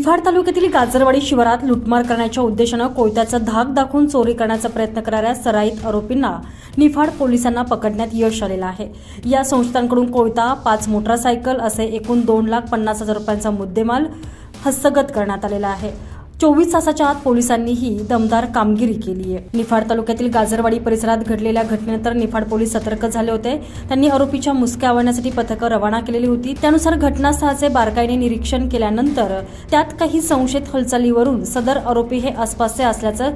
निफाड तालुक्यातील गाजरवाडी शिवारात लुटमार करण्याच्या उद्देशानं कोयत्याचा धाक दाखवून चोरी करण्याचा प्रयत्न करणाऱ्या सराईत आरोपींना निफाड पोलिसांना पकडण्यात यश आलेलं आहे. या संस्थांकडून कोयता पाच मोटारसायकल असे एकूण दोन लाख पन्नास हजार रुपयांचा मुद्देमाल हस्तगत करण्यात आलेला आहे. चोवीस तासाच्या आत पोलिसांनी ही दमदार कामगिरी केली आहे. निफाड तालुक्यातील गाजरवाडी परिसरात घडलेल्या घटनेनंतर निफाड पोलीस सतर्क झाले होते. त्यांनी आरोपीच्या मुसक्या आवडण्यासाठी पथकं रवाना केलेली होती. त्यानुसार घटनास्थळाचे बारकाईने निरीक्षण केल्यानंतर त्यात काही संशयित हालचालीवरून सदर आरोपी हे आसपासचे असल्याचं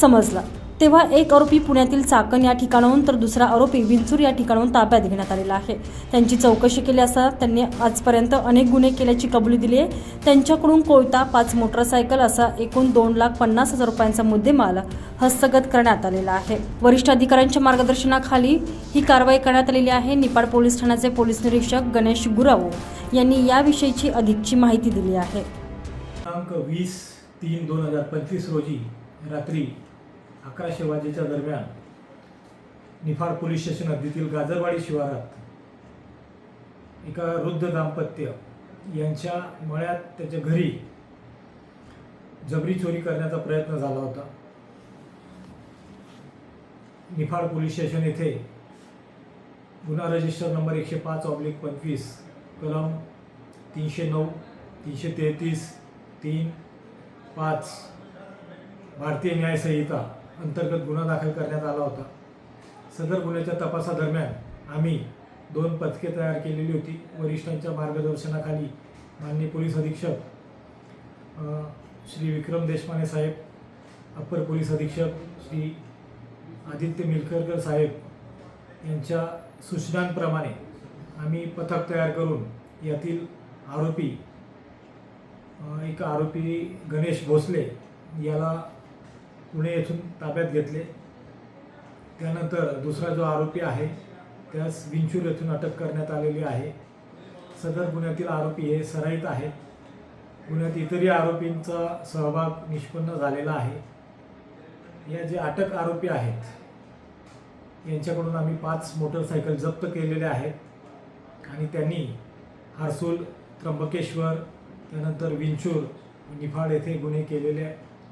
समजलं. तेव्हा एक आरोपी पुण्यातील चाकण या ठिकाणाहून तर दुसरा आरोपी विंचूर या ठिकाणाहून ताब्यात घेण्यात आलेला आहे. त्यांची चौकशी केली असता त्यांनी आजपर्यंत अनेक गुन्हे केल्याची कबुली दिली आहे. त्यांच्याकडून कोयता पाच मोटरसायकल असा एकूण दोन लाख पन्नास हजार रुपयांचा मुद्देमाल हस्तगत करण्यात आलेला आहे. वरिष्ठ अधिकाऱ्यांच्या मार्गदर्शनाखाली ही कारवाई करण्यात आलेली आहे. निपाड पोलीस ठाण्याचे पोलीस निरीक्षक गणेश गुराव यांनी याविषयीची अधिकची माहिती दिली आहे. दिनांक वीस तीन दोन हजार पंचवीस रोजी रात्री अकराशे वाजेच्या दरम्यान निफाड पोलीस स्टेशन हद्दीतील गाजरवाडी शिवारात एका वृद्ध दाम्पत्य यांच्या मळ्यात त्याच्या घरी जबरी चोरी करण्याचा प्रयत्न झाला होता. निफाड पोलीस स्टेशन येथे गुन्हा रजिस्टर नंबर एकशे पाच ऑब्लिक पंचवीस कलम तीनशे नऊ तीनशे तेहतीस तीन पाच भारतीय न्यायसंहिता अंतर्गत गुन्हा दाखल करण्यात आला होता. सदर गुन्ह्याच्या तपासादरम्यान आम्ही दोन पथके तयार केलेली होती. वरिष्ठांच्या मार्गदर्शनाखाली माननीय पोलीस अधीक्षक श्री विक्रम देशपांडे साहेब अप्पर पोलीस अधीक्षक श्री आदित्य मिलकरकर साहेब यांच्या सूचनांप्रमाणे आम्ही पथक तयार करून यातील आरोपी एक आरोपी गणेश भोसले याला पुणे येथून ताब्यात घेतले. त्यानंतर दुसरा जो आरोपी आहे त्यास विंचूर येथून अटक करण्यात आलेली आहे. सदर गुन्ह्यातील आरोपी हे सराईत आहेत. गुन्ह्यात इतरही आरोपींचा सहभाग निष्पन्न झालेला आहे. या जे अटक आरोपी आहेत यांच्याकडून आम्ही पाच मोटरसायकल जप्त केलेल्या आहेत. आणि त्यांनी हर्सूल त्र्यंबकेश्वर त्यानंतर विंचूर निफाड येथे गुन्हे केलेले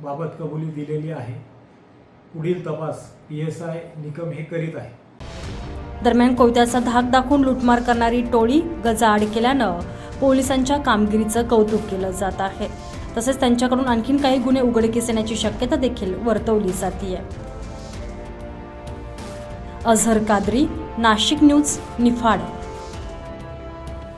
बाबत कबुली दिलेली आहे. पुढील तपास पी एस आय निकम हे करीत आहे. दरम्यान कोयत्याचा धाक दाखवून लुटमार करणारी टोळी गजाआड केल्यानं पोलिसांच्या कामगिरीचं कौतुक केलं जात आहे. तसेच त्यांच्याकडून आणखीन काही गुन्हे उघडकीस येण्याची शक्यता देखील वर्तवली जाते अझहर कादरी नाशिक न्यूज निफाड.